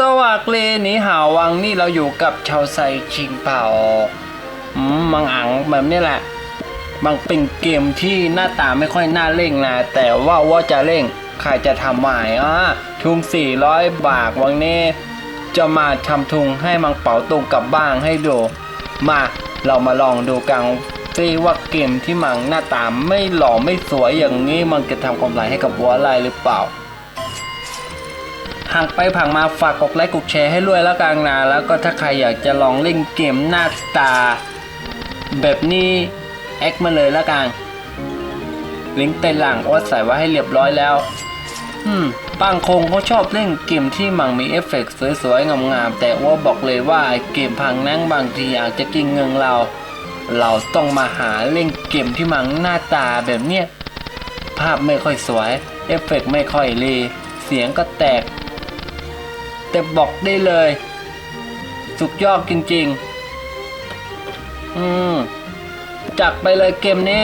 สวัสดีหนีหาวังนี่เราอยู่กับชาวไซชิงเป่าอืมมังอังแบบนี้แหละ มันเป็นเกมที่หน้าตาไม่ค่อยน่าเล่นนะ แต่ว่าว่าจะเล่นใครจะทำหม่อะทุง 400 บาทวันนี้ จะมาทำทุงให้มังเป๋าตุงกลับบ้านให้ดู มาเรามาลองดูกันซิว่าเกมที่มังหน้าตาไม่หล่อไม่สวยอย่างนี้มันจะทำกำไรให้กับวัวลายหรือเปล่า หางไปผ่างมาฝากกดไลค์กดแชร์ให้ด้วยแล้วกันนะแล้วก็ถ้าใครอยากจะลองเล่นเกมหน้าตา แบบนี้แอคมาเลยแล้วกันลิงก์ใต้ล่างว่าใส่ไว้ให้เรียบร้อยแล้ว อืมบางคงเขาชอบเล่นเกมที่มันมีเอฟเฟกต์สวยๆ งามๆ แต่ว่าบอกเลยว่าเกมพังนั่งบางทีอาจจะกินเงินเรา เราต้องมาหาเล่นเกมที่มันหน้าตาแบบเนี้ย ภาพไม่ค่อยสวย เอฟเฟกต์ไม่ค่อยรีเสียงก็แตก แต่บอกได้เลย สุดยอดจริง ๆ อืม จัดไปเลยเกมนี้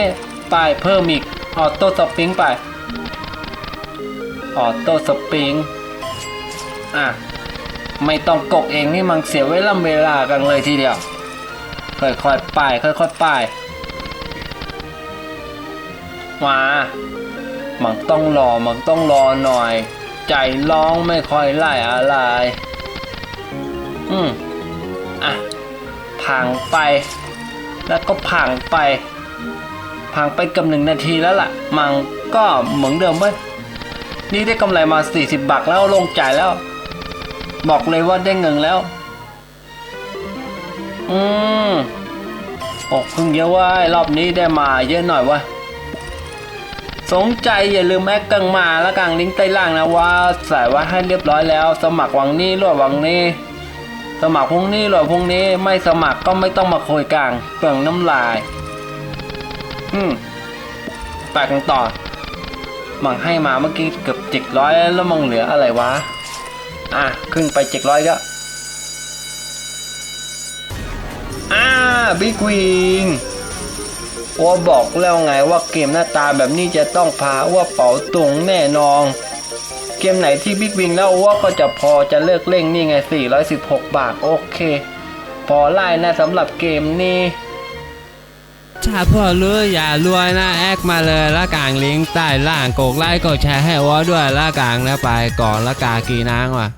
ไปเพิ่มอีก ออโต้สปริงไป ออโต้สปริง อะ ไม่ต้องกกเองนี่มันเสียเวลาเวลากันเลยทีเดียว ค่อยๆไป ค่อยๆไปมามันต้องรอ มันต้องรอหน่อย ใจร้องไม่ค่อยไล่อะไร อืมอะพังไป แล้วก็พังไปพังไปกับหนึ่งนาทีแล้วล่ะ มันก็เหมือนเดิมเว้ยนี่ได้กำไรมา 40 บาทแล้วลงจ่ายแล้ว บอกเลยว่าได้เงินแล้ว อืมโอ้เพิ่งเยอะว่ารอบนี้ได้มาเยอะหน่อยเวะ สนใจอย่าลืมแอดกังมาแล้วกังลิงก์ใต้ล่างนะว่าใส่ไว้ให้เรียบร้อยแล้ว สมัครวังนี้รวดวังนี้ สมัครพรุ่งนี้รวดพรุ่งนี้ไม่สมัครก็ไม่ต้องมาโคยกลางเปลืองน้ำลาย อืมไปกันต่อมังให้มาเมื่อกี้เกือบเจ็ดร้อยแล้วมังเหลืออะไรวะ อะขึ้นไปเจ็ดร้อยก็อ่าบิ๊กวิง ว่าบอกแล้วไงว่าเกมหน้าตาแบบนี้จะต้องพาว่าเป๋าตุงแน่นอนเกมไหนที่บิ๊กวิงแล้วว่าก็จะพอจะเลิกเล่งนี่ไง 416 บาทโอเค พอไล่นะสำหรับเกมนี้ ถ้าพ่อรู้อย่ารวยนะแอคมาเลยละกางลิงก์ใต้ล่างกดไลค์กดแชร์ให้วอด้วยละกางนะไปก่อนละกากีนางว่ะ